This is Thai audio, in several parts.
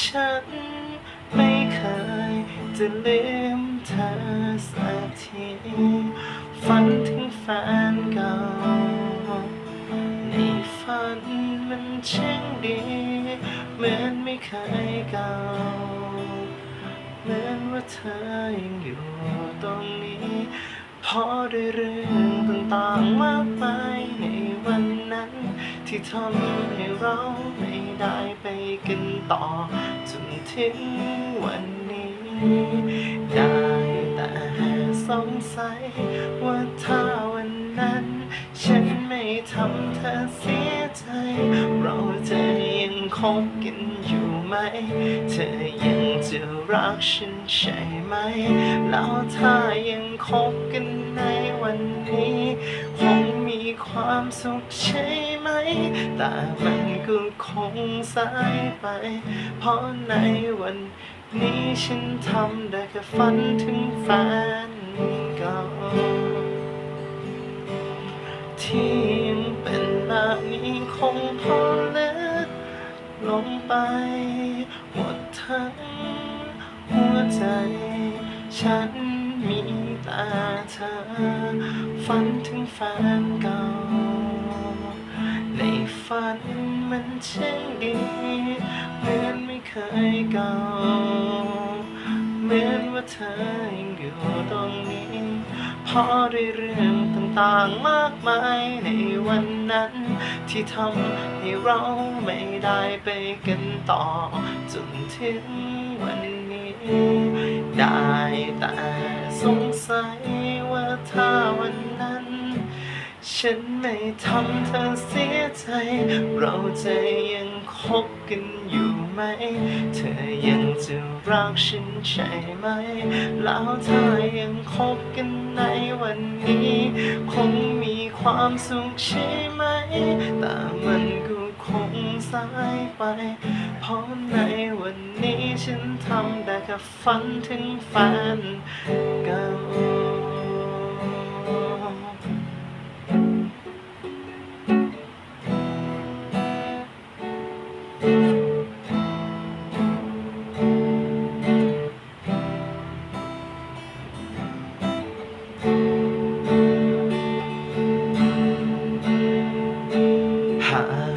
ฉันไม่เคยจะลืมเธอสักทีฝันถึงแฟนเก่า ในฝันมันช่างดี เหมือนไม่เคยเก่า เหมือนว่าเธอยังอยู่ตรงนี้พอด้วยเรื่องต่างๆมากมายในวันนั้น ที่ทำให้เราไม่ ได้ไปกันต่อจนถึงวันนี้ ได้แต่สงสัยว่าถ้าวันนั้น ฉันไม่ทำเธอเสียใจ เราจะยังคบกันอยู่ไหม เธอยังจะรักฉันใช่ไหม แล้วถ้ายังคบกันในวันนี้คง ความสุขใช่ไหม แต่มันก็คงสายไป เพราะในวันนี้ฉันทำได้แค่ฝันถึงแฟนเก่าที่ยังเป็นแบบนี้คงพอเลิกลงไปหมดทั้งหัวใจ ฉันมีแต่ เธอ ฝันถึงแฟนเก่า ในฝันมันช่างดีเหมือนไม่เคยเก่าเหมือนว่าเธอยังอยู่ตรงนี้พอด้วยเรื่องต่างๆมากมายในวันนั้น ที่ทำให้เราไม่ได้ไปกันต่อ จนถึงวันนี้ ได้แต่สงสัย ฉันไม่ทำเธอเสียใจ เราจะยังคบกันอยู่ไหม เธอยังจะรักฉันใช่ไหม แล้วเธอยังคบกันในวันนี้ คงมีความสุขใช่ไหม แต่มันก็คงสายไป เพราะในวันนี้ฉันทำได้แค่ฝันถึงแฟนเก่า หา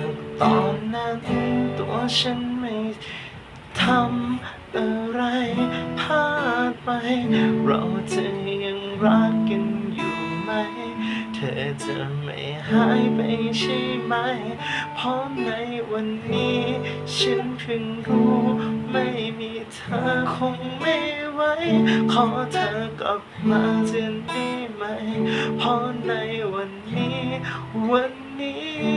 กตอนนั้นตัวฉันไม่ทำอะไรพลาดไป เราจะยังรักกัน อจะไม่หายไปใช่ไหม เพราะในวันนี้ ฉันเพิ่งรู้ไม่มีเธอคงไม่ไหว ขอเธอกลับมาจะได้ไหม เพราะในวันนี้ วันนี้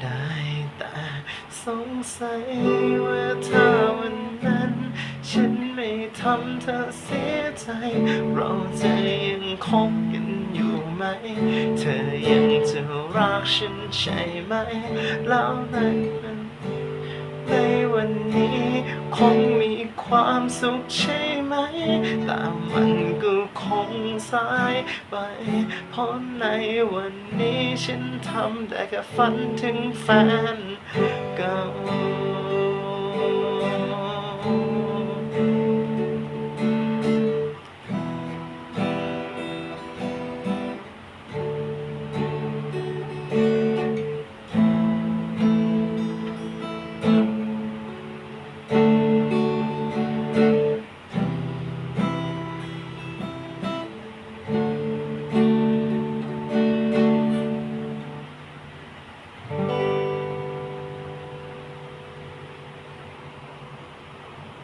ได้แต่สงสัยว่าถ้าวันนั้นฉันไม่ ทำเธอเสียใจ เราจะยังคบกันอยู่ไหม เธอยังจะรักฉันใช่ไหม แล้วในวันในวันนี้คงมีความสุขใช่ไหม แต่มันก็คงสายไป เพราะในวันนี้ฉันทำได้แค่ฝันถึงแฟนเก่า